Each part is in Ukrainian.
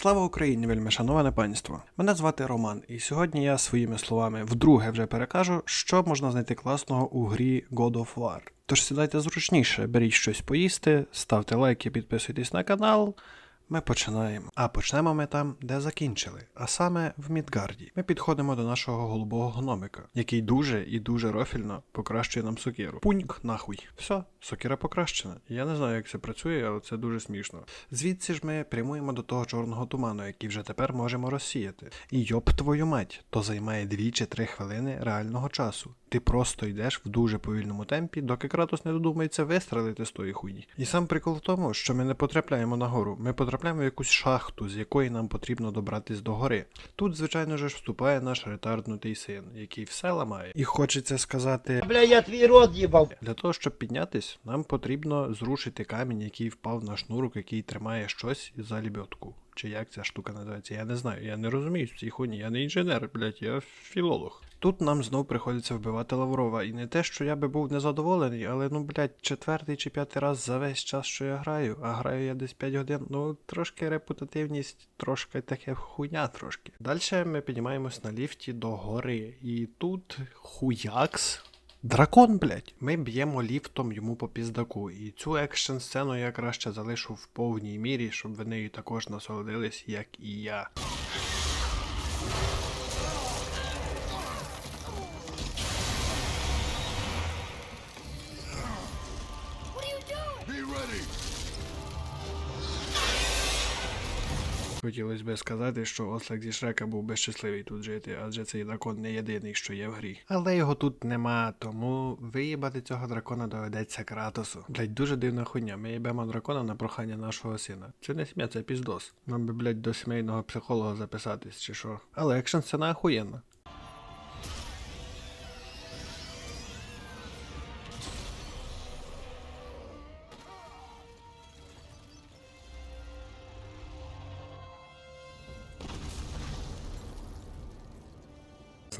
Слава Україні, вельми шановане панство. Мене звати Роман, і сьогодні я своїми словами вдруге вже перекажу, що можна знайти класного у грі God of War. Тож сідайте зручніше, беріть щось поїсти, ставте лайки, підписуйтесь на канал. Ми починаємо. А почнемо ми там, де закінчили, а саме в Мідгарді. Ми підходимо до нашого голубого гномика, який дуже і дуже рофільно покращує нам сокиру. Пуньк нахуй. Все, сокира покращена. Я не знаю, як це працює, але це дуже смішно. Звідси ж ми прямуємо до того чорного туману, який вже тепер можемо розсіяти. І йоп твою мать, то займає 2 чи 3 хвилини реального часу. Ти просто йдеш в дуже повільному темпі, доки Кратос не додумається вистрелити з тої хуйні. І сам прикол в тому, що ми не потрапляємо на гору, ми потрапляємо в якусь шахту, з якої нам потрібно добратись до гори. Тут, звичайно ж, вступає наш ретарднутий син, який все ламає. І хочеться сказати. Бля, я твій рот їбав. Для того, щоб піднятись, нам потрібно зрушити камінь, який впав на шнурок, який тримає щось за лебедку. Чи як ця штука називається? Я не знаю. Я не розумію в цій хуйні. Я не інженер, блядь, я філолог. Тут нам знов приходиться вбивати Лаврова. І не те, що я би був незадоволений, але ну, блядь, четвертий чи п'ятий раз за весь час, що я граю, а граю я десь 5 годин. Ну, трошки репутативність, трошки таке хуйня трошки. Далі ми піднімаємось на ліфті до гори. І тут хуякс. Дракон, блять. Ми б'ємо ліфтом йому по піздаку. І цю екшн сцену я краще залишу в повній мірі, щоб ви нею також насолодились, як і я. Хотілося би сказати, що Ослик зі Шрека був би щасливий тут жити, адже цей дракон не єдиний, що є в грі. Але його тут нема, тому виїбати цього дракона доведеться Кратосу. Блять, дуже дивна хуйня. Ми їбемо дракона на прохання нашого сина. Це не сім'я, це піздос. Нам би, блять, до сімейного психолога записатись чи що. Але екшн сцена охуєнна.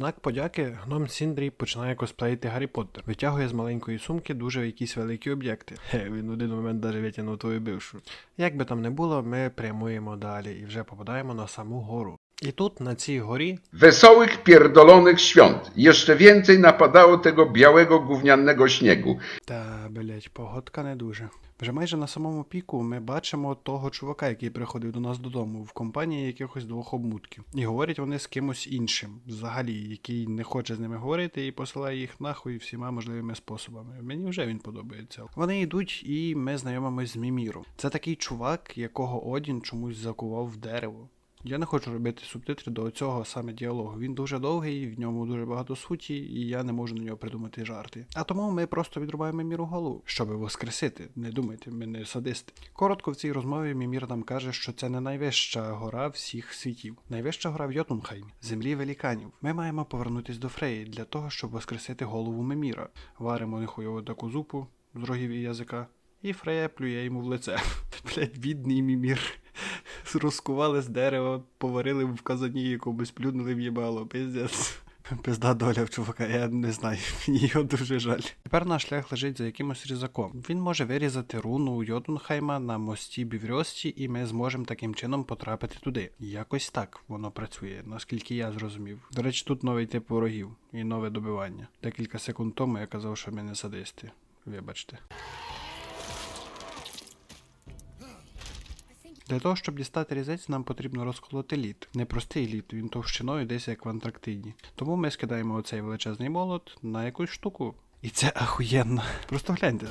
Знак подяки гном Сіндрі починає косплеїти Гаррі Поттер. Витягує з маленької сумки дуже якісь великі об'єкти. Хе, він в один момент навіть витягнув твою бившу. Як би там не було, ми прямуємо далі і вже попадаємо на саму гору. І тут, на цій горі, Wesołych pierdolonych świąt. Jeszcze więcej napadało tego białego gównianego śniegu. Та, блять, погодка не дуже. Вже майже на самому піку ми бачимо того чувака, який приходив до нас додому в компанії якихось двох обмутків. І говорять вони з кимось іншим, взагалі, який не хоче з ними говорити і посилає їх нахуй всіма можливими способами. Мені вже він подобається. Вони йдуть, і ми знайомимось з Міміром. Це такий чувак, якого Одін чомусь закував в дерево. Я не хочу робити субтитри до цього саме діалогу. Він дуже довгий, в ньому дуже багато суті, і я не можу на нього придумати жарти. А тому ми просто відрубаємо міру голову, щоб воскресити. Не думайте, ми не садисти. Коротко в цій розмові Мімір нам каже, що це не найвища гора всіх світів. Найвища гора в Йотунхайм, землі веліканів. Ми маємо повернутись до Фреї для того, щоб воскресити голову Міміра. Варимо нехуйову таку зупу з рогів і язика. І Фрея плює йому в лице. Блять, бідний мімір. Розкували з дерева, поварили в казані якомусь, плюнули в їбало, пиздець. Пизда доля в чувака, я не знаю, мені його дуже жаль. Тепер наш шлях лежить за якимось різаком. Він може вирізати руну Йотунхайма на мості Біврьості, і ми зможемо таким чином потрапити туди. Якось так воно працює, наскільки я зрозумів. До речі, тут новий тип ворогів і нове добивання. Декілька секунд тому я казав, що ми не садисти. Вибачте. Для того, щоб дістати різець, нам потрібно розколоти лід. Не простий лід, він товщиною десь як в Антарктиді. Тому ми скидаємо оцей величезний молот на якусь штуку. І це ахуєнно. Просто гляньте. How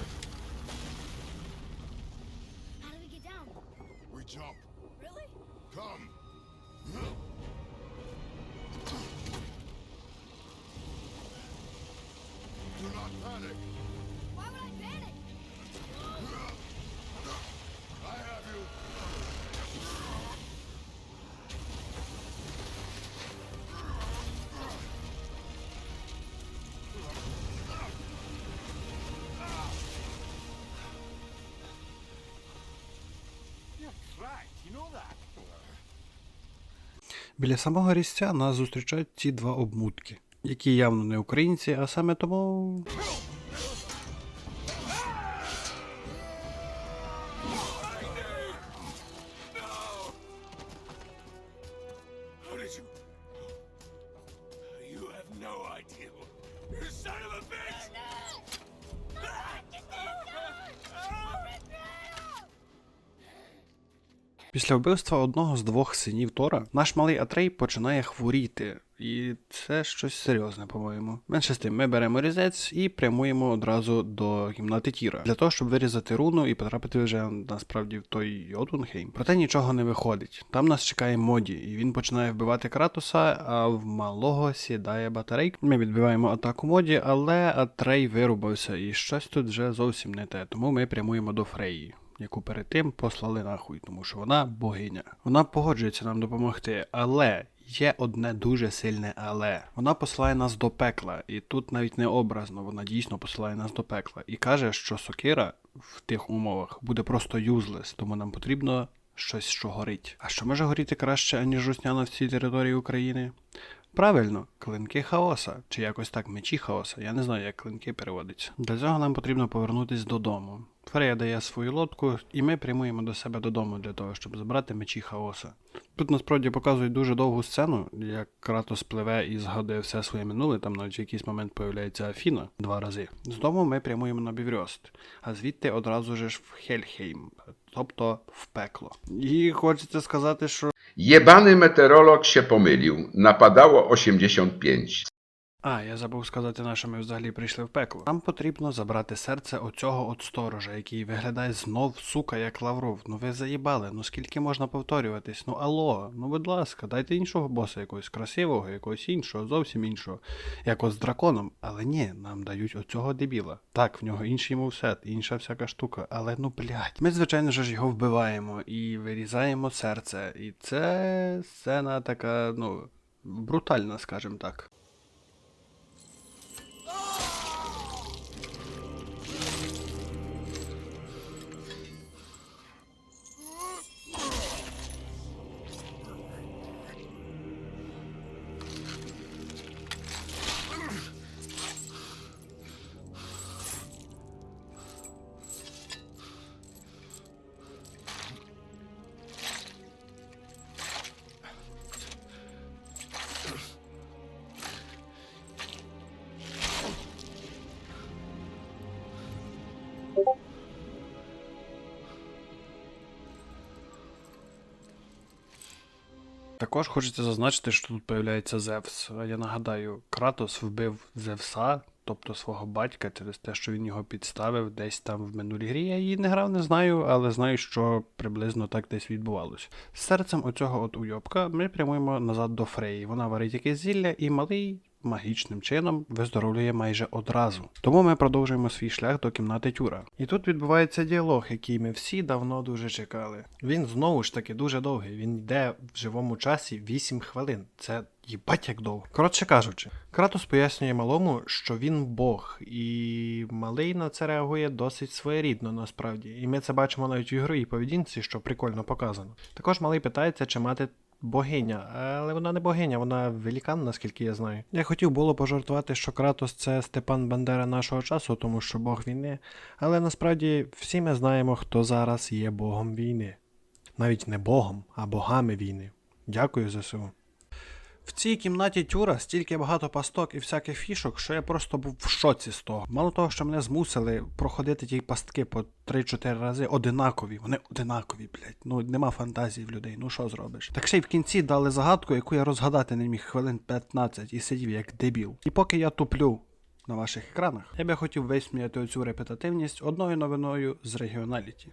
do we get down? We jump. Біля самого різця нас зустрічають ці два обмутки, які явно не українці, а саме тому. Після вбивства одного з двох синів Тора наш малий Атрей починає хворіти. І це щось серйозне, по-моєму. Менше з тим, ми беремо різець і прямуємо одразу до кімнати Тіра для того, щоб вирізати руну і потрапити вже насправді в той Йотунхейм. Проте нічого не виходить. Там нас чекає Моді, і він починає вбивати Кратоса, а в малого сідає батарейк. Ми відбиваємо атаку Моді, але Атрей вирубався, і щось тут вже зовсім не те. Тому ми прямуємо до Фреї яку перед тим послали нахуй, тому що вона богиня. Вона погоджується нам допомогти, але є одне дуже сильне але. Вона посилає нас до пекла, і тут навіть не образно, вона дійсно посилає нас до пекла. І каже, що сокира в тих умовах буде просто юзлес, тому нам потрібно щось, що горить. А що може горіти краще, аніж русняна в цій території України? Правильно, клинки хаоса, чи якось так мечі хаоса. Я не знаю, як клинки переводиться. Для цього нам потрібно повернутись додому. Фрея дає свою лодку, і ми прямуємо до себе додому для того, щоб забрати мечі хаоса. Тут насправді показують дуже довгу сцену, як Кратос пливе і згадує все своє минуле, там навіть в якийсь момент появляється Афіна два рази. З дому ми прямуємо на Біврьост, а звідти одразу ж в Хельхейм, тобто в пекло. І хочеться сказати, що Jebany meteorolog się pomylił. Napadało 85. А, я забув сказати, на ми взагалі прийшли в пекло. Нам потрібно забрати серце оцього от сторожа, який виглядає знов, сука, як Лавров. Ну ви заїбали, ну скільки можна повторюватись? Ну алло, ну будь ласка, дайте іншого боса якогось красивого, якогось іншого, зовсім іншого, як от з драконом. Але ні, нам дають оцього дебіла. Так, в нього інший мовсет, інша всяка штука, але ну блядь. Ми, звичайно ж, його вбиваємо і вирізаємо серце. І це сцена така, ну, брутальна, скажімо так. Oh! Також хочеться зазначити, що тут появляється Зевс. Я нагадаю, Кратос вбив Зевса, тобто свого батька, через те, що він його підставив десь там в минулій грі. Я її не грав, не знаю, але знаю, що приблизно так десь відбувалось. З серцем оцього от уйобка ми прямуємо назад до Фреї. Вона варить якесь зілля, і малий магічним чином виздоровлює майже одразу. Тому ми продовжуємо свій шлях до кімнати Тюра. І тут відбувається діалог, який ми всі давно дуже чекали. Він знову ж таки дуже довгий. Він йде в живому часі 8 хвилин. Це їбать як довго. Коротше кажучи, Кратос пояснює малому, що він Бог, і малий на це реагує досить своєрідно насправді. І ми це бачимо навіть в ігровій поведінці, що прикольно показано. Також малий питається, чи мати богиня, але вона не богиня, вона велікан, наскільки я знаю. Я хотів було пожартувати, що Кратос це Степан Бандера нашого часу, тому що Бог війни, але насправді всі ми знаємо, хто зараз є Богом війни. Навіть не Богом, а богами війни. Дякую ЗСУ. В цій кімнаті тюра стільки багато пасток і всяких фішок, що я просто був в шоці з того. Мало того, що мене змусили проходити ті пастки по 3-4 рази одинакові. Вони одинакові, блядь. Ну нема фантазії в людей, ну що зробиш. Так ще й в кінці дали загадку, яку я розгадати не міг хвилин 15 і сидів як дебіл. І поки я туплю на ваших екранах, я би хотів висміяти оцю репетативність одною новиною з регіоналіті.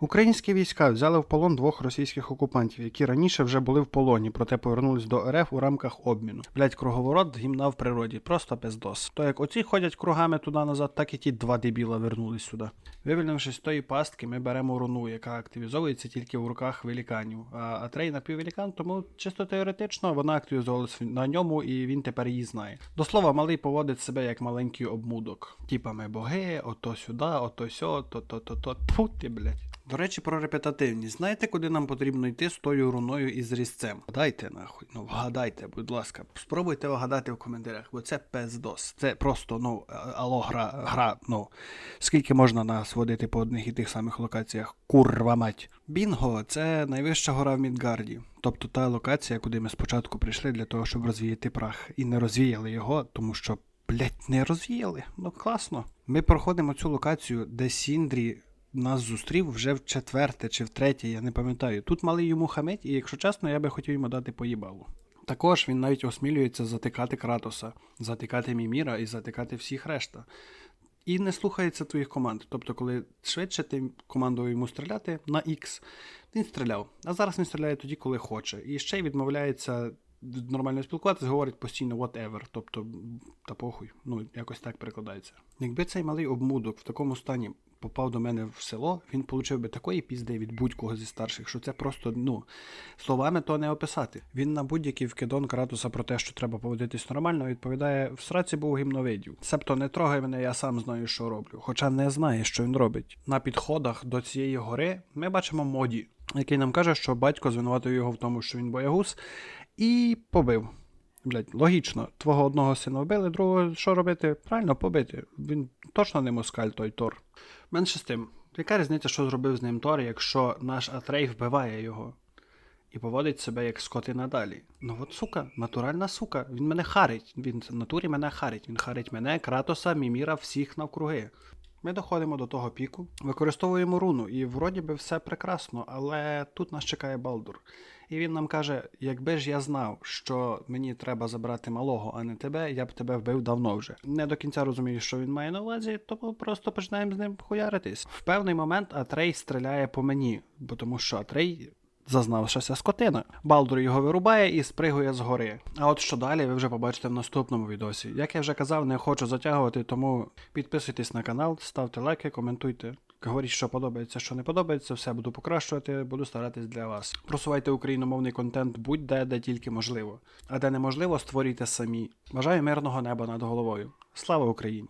Українські війська взяли в полон двох російських окупантів, які раніше вже були в полоні, проте повернулись до РФ у рамках обміну. Блять, круговорот гімна в природі, просто пиздос. То як оці ходять кругами туди назад, так і ті два дебіла вернулись сюди. Вивільнившись з тої пастки, ми беремо руну, яка активізовується тільки в руках веліканів. А Атрей напіввелікан, тому чисто теоретично вона активізовувалась на ньому, і він тепер її знає. До слова, малий поводить себе як маленький обмудок. Типа ми боги, ото сюди, ото сьо, то то то то Тьфу ти, блять. До речі, про репетативність. Знаєте, куди нам потрібно йти з тою руною і з різцем? Вгадайте нахуй. Ну вгадайте, будь ласка. Спробуйте вгадати в коментарях, бо це пездос. Це просто, ну, а- алло, гра, гра, ну. Скільки можна нас водити по одних і тих самих локаціях? Курва мать. Бінго це найвища гора в Мідгарді. Тобто та локація, куди ми спочатку прийшли для того, щоб розвіяти прах. І не розвіяли його, тому що, блять, не розвіяли. Ну класно. Ми проходимо цю локацію, де Сіндрі нас зустрів вже в четверте чи в третє, я не пам'ятаю. Тут малий йому хамить, і якщо чесно, я би хотів йому дати поїбалу. Також він навіть осмілюється затикати Кратоса, затикати Міміра і затикати всіх решта. І не слухається твоїх команд. Тобто, коли швидше ти командував йому стріляти на X, він стріляв. А зараз він стріляє тоді, коли хоче. І ще й відмовляється від нормально спілкуватися, говорить постійно whatever. Тобто, та похуй. Ну, якось так перекладається. Якби цей малий обмудок в такому стані попав до мене в село, він получив би такої пізди від будь-кого зі старших, що це просто, ну, словами то не описати. Він на будь-який вкидон Кратуса про те, що треба поводитись нормально, відповідає: в сраці був гімновидів. Себто не трогай мене, я сам знаю, що роблю. Хоча не знає, що він робить. На підходах до цієї гори ми бачимо моді, який нам каже, що батько звинуватив його в тому, що він боягуз, і побив. Блять, логічно, твого одного сина вбили, другого що робити? Правильно побити. Він точно не москаль, той Тор. Менше з тим, яка різниця, що зробив з ним Тор, якщо наш Атрей вбиває його і поводить себе як скотина далі? Ну от сука, натуральна сука. Він мене харить. Він в натурі мене харить. Він харить мене, Кратоса, Міміра, всіх навкруги. Ми доходимо до того піку, використовуємо руну, і вроді би все прекрасно, але тут нас чекає Балдур. І він нам каже: якби ж я знав, що мені треба забрати малого, а не тебе, я б тебе вбив давно вже. Не до кінця розумію, що він має на увазі, тому просто починаємо з ним хуяритись. В певний момент Атрей стріляє по мені, бо тому що Атрей. Зазнавшася скотина. Балдур його вирубає і спригує з гори. А от що далі, ви вже побачите в наступному відосі. Як я вже казав, не хочу затягувати, тому підписуйтесь на канал, ставте лайки, коментуйте. Говоріть, що подобається, що не подобається, все буду покращувати, буду старатись для вас. Просувайте україномовний контент будь-де, де тільки можливо. А де неможливо, створюйте самі. Бажаю мирного неба над головою. Слава Україні!